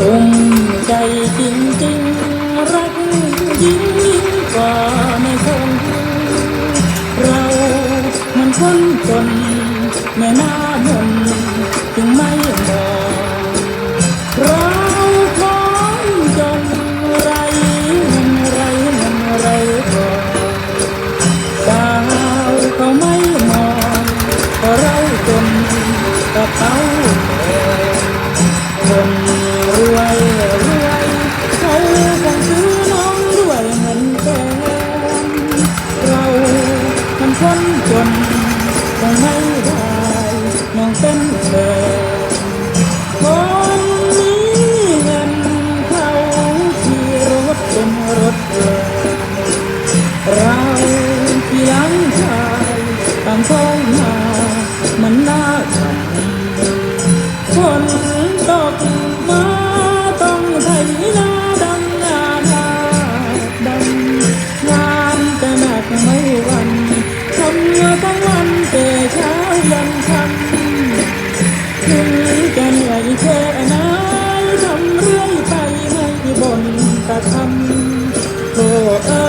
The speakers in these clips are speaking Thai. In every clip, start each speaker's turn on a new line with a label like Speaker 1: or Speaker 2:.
Speaker 1: ลงใจจริงจรักยิ่งยิ่วไม่คงเรามันคนจนแม่หน้ามนจึงไม่มอง วยรวยเขาคงซื้อน้องด้วยเงินแสนเรามันคนจนคงไม่ได้น้องเป็นแฟนคนมีเงินเขาขี่รถเป็นรถเลยเราที่หลังชายตามท้องนามันน่าขำฝนตก ถึงนี้กันื่อยแค่ไหนทำเรื่อยไปไม่บ่นตะทำโธ่เ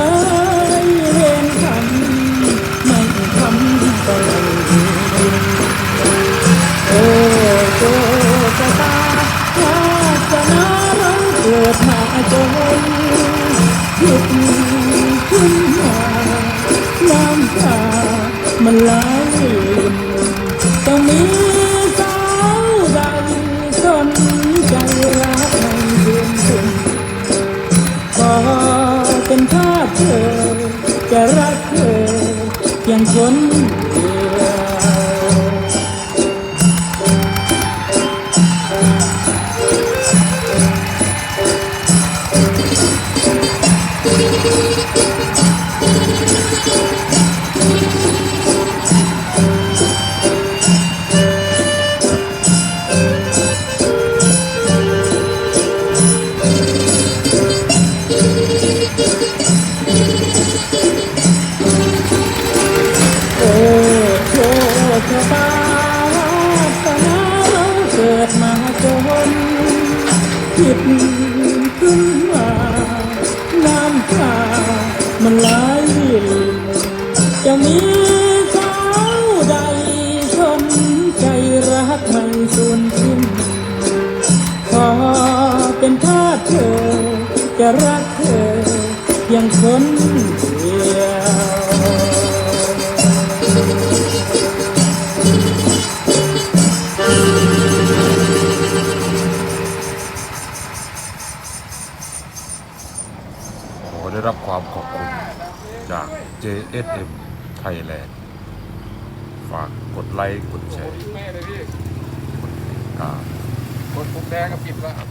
Speaker 1: จะรักเธอเพียงคน จิตขึ้นมา น้ำตามันไหลจะมีสาวใดสมใจรักไม่สูญสิ้นขอเป็นทาสเธอ จะรักเธออย่างคน
Speaker 2: รับความขอบคุณจาก JSM Thailand ฝากกดไลค์ กดแชร์
Speaker 3: แม่เลยพี่
Speaker 2: กดติดตาม
Speaker 3: กดปุ่มแดงก็ปิดแล้ว
Speaker 2: ครับ